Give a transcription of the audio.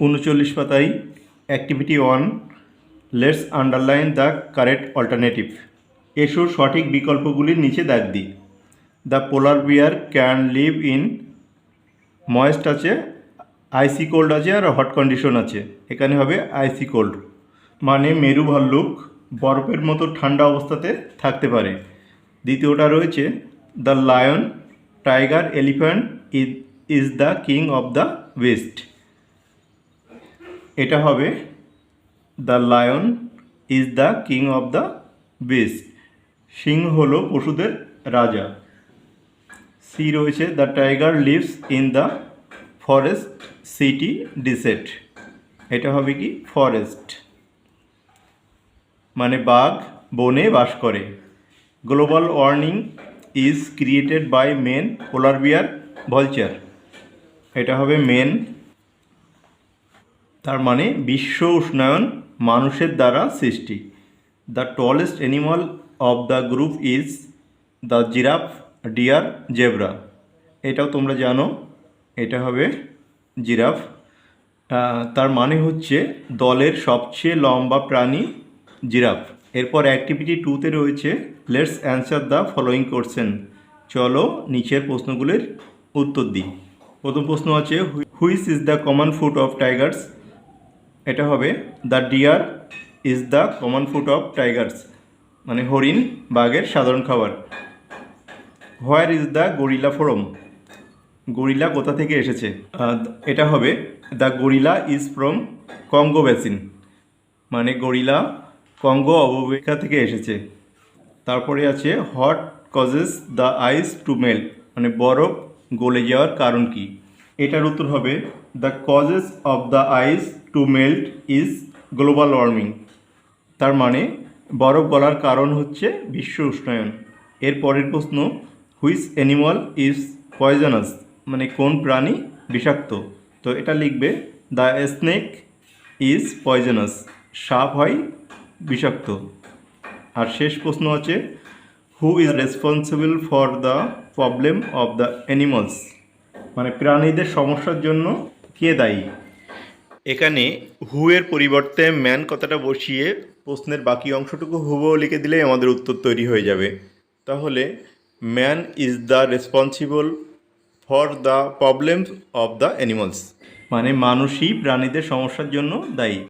উনচল্লিশ পাতায় activity one let's underline the correct alternative এসো সঠিক বিকল্পগুলির নিচে দাগ দিই। The polar bear can live in moist আছে আইসি কোল্ড আছে আর হট কন্ডিশন আছে। এখানে হবে আইসি কোল্ড মানে মেরু ভাল্লুক বরফের মতো ঠান্ডা অবস্থাতে থাকতে পারে। দ্বিতীয়টা রয়েছে the lion tiger elephant is is the king of the west এটা হবে the lion is the king of the best সিংহ হলো পশুদের রাজা। সি রয়েছে, the tiger lives in the forest city desert এটা হবে কি? ফরেস্ট। মানে বাঘ বনে বাস করে। Global warning is created by men polar bear vulture. এটা হবে মেন তার মানে বিশ্ব উষ্ণায়ন মানুষের দ্বারা সৃষ্টি। The tallest animal of the group is the giraffe deer zebra এটাও তোমরা জানো, এটা হবে জিরাফ তার মানে হচ্ছে দলের সবচেয়ে লম্বা প্রাণী জিরাফ এরপর অ্যাক্টিভিটি টুতে রয়েছে। Let's answer the following question চলো নিচের প্রশ্নগুলির উত্তর দিই। প্রথম প্রশ্ন আছে which is the common food of tigers এটা হবে the deer is the common food of tigers মানে হরিণ, বাঘের সাধারণ খাবার। Where is the gorilla from gorilla কোথা থেকে এসেছে? এটা হবে the gorilla is from Congo basin মানে গরিলা কঙ্গো অববাহিকা থেকে এসেছে। তারপরে আছে what causes the ice to melt মানে বরফ গলে যাওয়ার কারণ কি? এটার উত্তর হবে the causes of the ice to melt is global warming তার মানে বরফ গলার কারণ হচ্ছে বিশ্ব উষ্ণায়ন। এর পরের প্রশ্ন হুইচ অ্যানিমাল ইজ পয়জনাস মানে কোন প্রাণী বিষাক্ত? তো এটা লিখবে দ্য স্নেক ইজ পয়জনাস সাপ হয় বিষাক্ত। আর শেষ প্রশ্ন আছে who is responsible for the problem of the animals মানে প্রাণীদের সমস্যার জন্য কে দায়ী? এখানে হু এর পরিবর্তে ম্যান কথাটা বসিয়ে প্রশ্নের বাকি অংশটুকু হুবহু লিখে দিলেই আমাদের উত্তর তৈরি হয়ে যাবে। তাহলে man is the responsible for the problems of the animals মানে মানুষই প্রাণীদের সমস্যার জন্য দায়ী।